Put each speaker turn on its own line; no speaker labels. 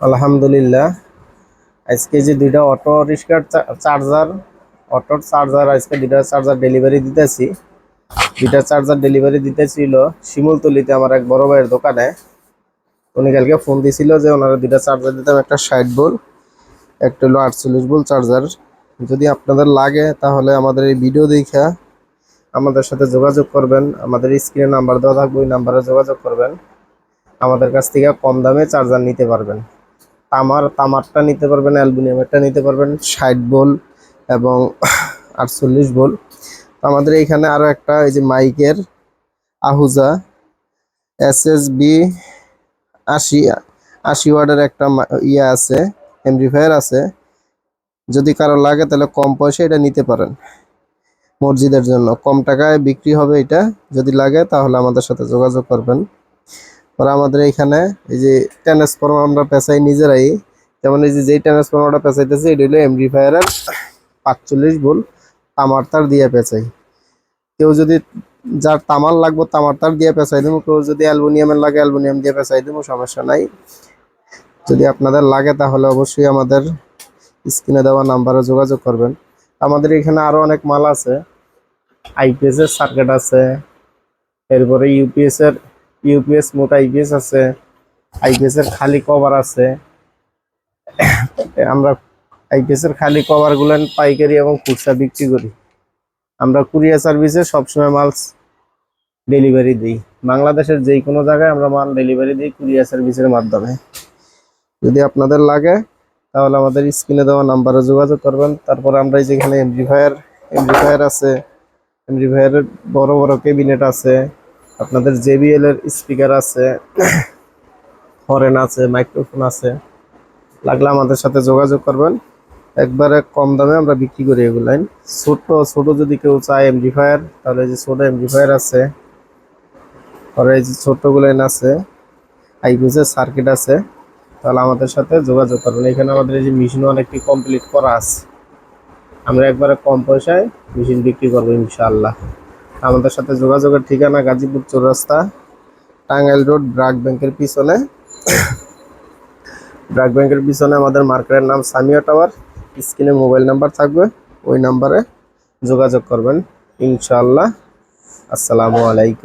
আলহামদুলিল্লাহ। আজকে যে দুইটা অটো রিক্সার চার্জার অটোর চার্জার আজকে দুইটা চার্জার ডেলিভারি দিতেছি। দুইটা চার্জার ডেলিভারি দিতেছিল শিমুলতলিতে আমার এক বড় ভাইয়ের দোকানে। উনি কালকে ফোন দিছিল যে ওনারা দুইটা চার্জার দিতাম একটা ষাট বল একটা হলো আটচল্লিশ বল চার্জার যদি আপনাদের লাগে তাহলে আমাদের এই ভিডিও দেখা আমাদের সাথে যোগাযোগ করবেন। আমাদের স্ক্রিনে নাম্বার দেওয়া থাকবে, ওই নাম্বারে যোগাযোগ করবেন। আমাদের কাছ থেকে কম দামে চার্জার নিতে পারবেন। তামার, তামারটা নিতে পারবেন অ্যালুমিনিয়ামেরটা নিতে পারবেন, ষাট বোল এবং আটচল্লিশ বোল। আমাদের এইখানে আরও একটা, এই যে মাইকের আহুজা এস এস বি আশি আশি ওয়ার্ডের একটা ইয়ে আছে, এমপ্লিফায়ার আছে। যদি কারও লাগে তাহলে কম পয়সা এটা নিতে পারেন মসজিদের জন্য। কম টাকায় বিক্রি হবে এটা। যদি লাগে তাহলে আমাদের সাথে যোগাযোগ করবেন। আর আমাদের এইখানে এই যে ট্রান্সফর্মার আমরা পেঁচাই নিজেরাই, যেমন এই যে যেই ট্রান্সফর্মারটা পেঁচাইতেছি, এটা হলো এমপ্লিফায়ারের পাঁচচল্লিশ ভোল্ট তামার তার দিয়ে পেঁচাই। কেউ যদি যার তামার লাগবো তামার তার দিয়ে পেঁচাই দেবো, কেউ যদি অ্যালুমিনিয়ামের লাগে অ্যালুমিনিয়াম দিয়ে পেঁচাই দেবো, সমস্যা নাই। যদি আপনাদের লাগে তাহলে অবশ্যই আমাদের স্ক্রিনে দেওয়া নাম্বারে যোগাযোগ করবেন। আমাদের এখানে আরও অনেক মাল আছে। আইপিএস এর সার্কিট আছে। এরপরে ইউপিএস এর ইউপিএস মোট আইপিএস আছে আইপিএস এর খালি কভার আছে। আমরা আইপিএস এর খালি কভারগুলো পাইকারি এবং খুচরা বিক্রি করি। আমরা কুরিয়ার সার্ভিসে সবসময় মাল ডেলিভারি দিই। বাংলাদেশের যে কোনো জায়গায় আমরা মাল ডেলিভারি দিই কুরিয়ার সার্ভিসের মাধ্যমে। যদি আপনাদের লাগে, তাহলে আমাদের স্ক্রিনে দেওয়া নাম্বারে যোগাযোগ করবেন। তারপর আমরা এই যেখানে এমপ্লিফায়ার এমপ্লিফায়ার আছে। এমপ্লিফায়ারের বড় বড় ক্যাবিনেট আছে। আপনাদের জেবিএল এর স্পিকার আছে হরেন আছে মাইক্রোফোন আছে। লাগলে আমাদের সাথে যোগাযোগ করবেন। একবারে কম দামে আমরা বিক্রি করি এগুলাই ছোট ছোট যদি কেউ চায় এমপ্লিফায়ার তাহলে এই যে ছোট এমপ্লিফায়ার আছে, আর এই যে ছোটগুলাইন আছে আইপিএসের সার্কিট আছে, তাহলে আমাদের সাথে যোগাযোগ করবেন। এখানে আমাদের এই যে মেশিনও অনেকটি কমপ্লিট করা আছে। আমরা একবারে কম পয়সায় মেশিন বিক্রি করব ইনশাআল্লাহ। আমাদের সাথে যোগাযোগের ঠিকানা গাজীপুর চৌরাস্তা, টাঙ্গাইল রোড, ব্রাক ব্যাংকের পিছনে। ব্রাক ব্যাংকের পিছনে আমাদের মার্কেটের নাম সামিয়া টাওয়ার, স্ক্রিনে মোবাইল নাম্বার থাকবে, ওই নাম্বারে যোগাযোগ করবেন। ইনশাআল্লাহ। আসসালামু আলাইকুম।